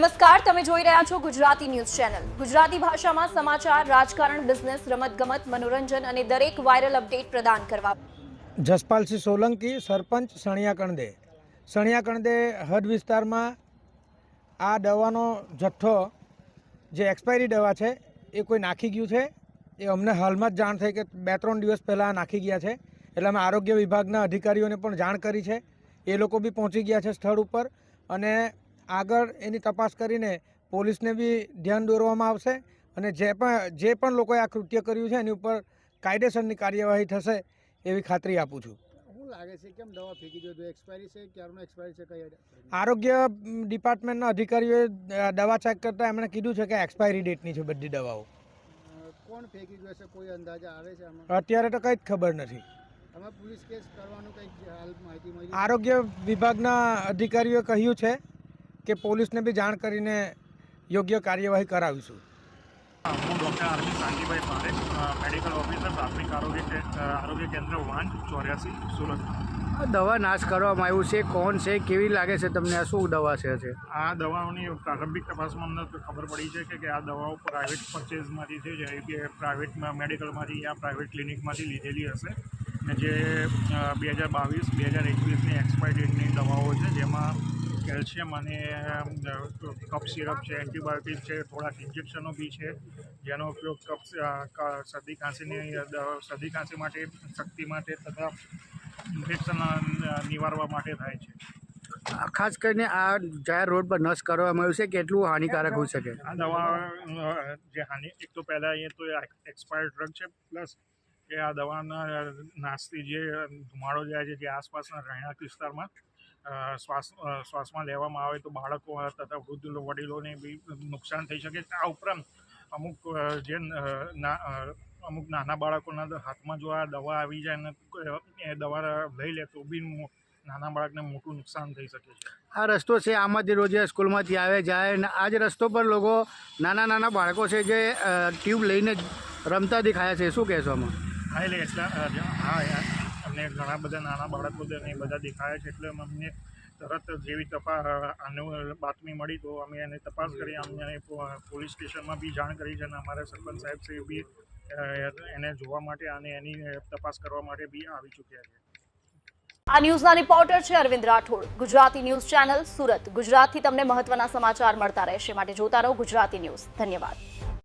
નમસ્કાર, તમે જોઈ રહ્યા છો ગુજરાતી ન્યૂઝ ચેનલ. ગુજરાતી ભાષામાં સમાચાર, રાજકારણ, બિઝનેસ, રમતગમત, મનોરંજન અને દરેક વાયરલ અપડેટ પ્રદાન કરવા. જસપાલસિંહ સોલંકી, સરપંચ સણિયા કણદે. સણિયા કણદે હદ વિસ્તારમાં આ દવાનો જથ્થો જે એક્સપાયરી દવા છે, એ કોઈ નાખી ગયું છે? એ અમને હાલમાં જ જાણ થઈ કે બે ત્રણ દિવસ પહેલાં નાખી ગયા છે. એટલે અમે આરોગ્ય વિભાગના અધિકારીઓને પણ જાણ કરી છે. એ લોકો બી પહોંચી ગયા છે સ્થળ ઉપર અને આગળ એની તપાસ કરીને પોલીસને બી ધ્યાન દોરવામાં આવશે અને જે પણ જે પણ લોકોએ આ કૃત્ય કર્યું છે એની ઉપર કાયદેસરની કાર્યવાહી થશે એવી ખાતરી આપું છું. શું લાગે છે કેમ દવા ફેંકી દો એક્સપાયરી છે? ક્યારનો એક્સપાયરી છે? કઈ આરોગ્ય ડિપાર્ટમેન્ટના અધિકારીઓએ દવા ચેક કરતાં એમણે કીધું છે કે એક્સપાયરી ડેટની છે બધી દવાઓ. કોણ ફેંકી ગયો છે કોઈ અંદાજા આવે છે અત્યારે તો કંઈ જ ખબર નથી. તમે પોલીસ કેસ કરવાનું કંઈક માહિતી મળી આરોગ્ય વિભાગના અધિકારીઓએ કહ્યું છે કે પોલીસને બી જાણ કરીને યોગ્ય કાર્યવાહી કરાવીશું. હું doctor R V Shantibhai Parekh medical officer પ્રાથમિક આરોગ્ય આરોગ્ય કેન્દ્ર વાન ચોર્યાસી સુરત. આ દવા નાશ કરવામાં આવ્યું છે કોણ છે કેવી લાગે છે તમને? આ શું દવા છે આ દવાઓની પ્રારંભિક તપાસમાં અમને ખબર પડી છે કે કે આ દવાઓ પ્રાઇવેટ પરચેઝમાંથી છે જે કે પ્રાઇવેટ મેડિકલમાંથી યા પ્રાઇવેટ ક્લિનિકમાંથી લીધેલી હશે. ને જે બે હજાર બાવીસ બે હજાર એકવીસની એક્સપાયર ડેટની દવાઓ છે જેમાં કેલ્શિયમ અને કફ સિરપ છે એન્ટીબાયોટિક છે થોડાક ઇન્જેક્શનો બી છે જેનો ઉપયોગ કફ શરદી ખાંસીની શરદી ખાંસી માટે શક્તિ માટે તથા ઇન્ફેક્શન નિવારવા માટે થાય છે. ખાસ કરીને આ જાહેર રોડ પર નશ કરવામાં આવ્યું છે કેટલું હાનિકારક હોઈ શકે? આ દવા જે હાનિ એક તો પહેલાં અહીંયા તો એક્સપાયર્ડ ડ્રગ છે પ્લસ એ આ દવાના નાશથી જે ધુમાડો જાય છે જે આસપાસના રહેણાંક વિસ્તારમાં શ્વાસ શ્વાસમાં લેવામાં આવે તો બાળકો તથા વૃદ્ધ વડીલોને બી નુકસાન થઈ શકે. આ ઉપરાંત અમુક જે અમુક નાના બાળકોના હાથમાં જો આ દવા આવી જાય ને એ દવા લઈ લે તો બી નાના બાળકને મોટું નુકસાન થઈ શકે છે. આ રસ્તો છે આમાંથી રોજે સ્કૂલમાંથી આવે, જાય ને આ જ રસ્તો પર લોકો નાના નાના બાળકો છે જે ટ્યુબ લઈને રમતા દેખાયા છે. શું કહેશો આમાં? હા એટલે એટલા હા અમને ઘણા બધા નાના બાળકો એ બધા દેખાયા છે એટલે અમને તરત જેવી તપાસ આનું બાતમી મળી તો અમે એને તપાસ કરી, અમને પોલીસ સ્ટેશનમાં બી જાણ કરી છે અને અમારા સરપંચ સાહેબ છે બી એને જોવા માટે અને એની તપાસ કરવા માટે બી આવી ચૂક્યા છે. આ ન્યૂઝના રિપોર્ટર છે Arvind Rathod. Gujarati news channel Surat. ગુજરાતથી તમને મહત્વના સમાચાર મળતા રહેશે. માટે જોતા રહો ગુજરાતી ન્યૂઝ. ધન્યવાદ.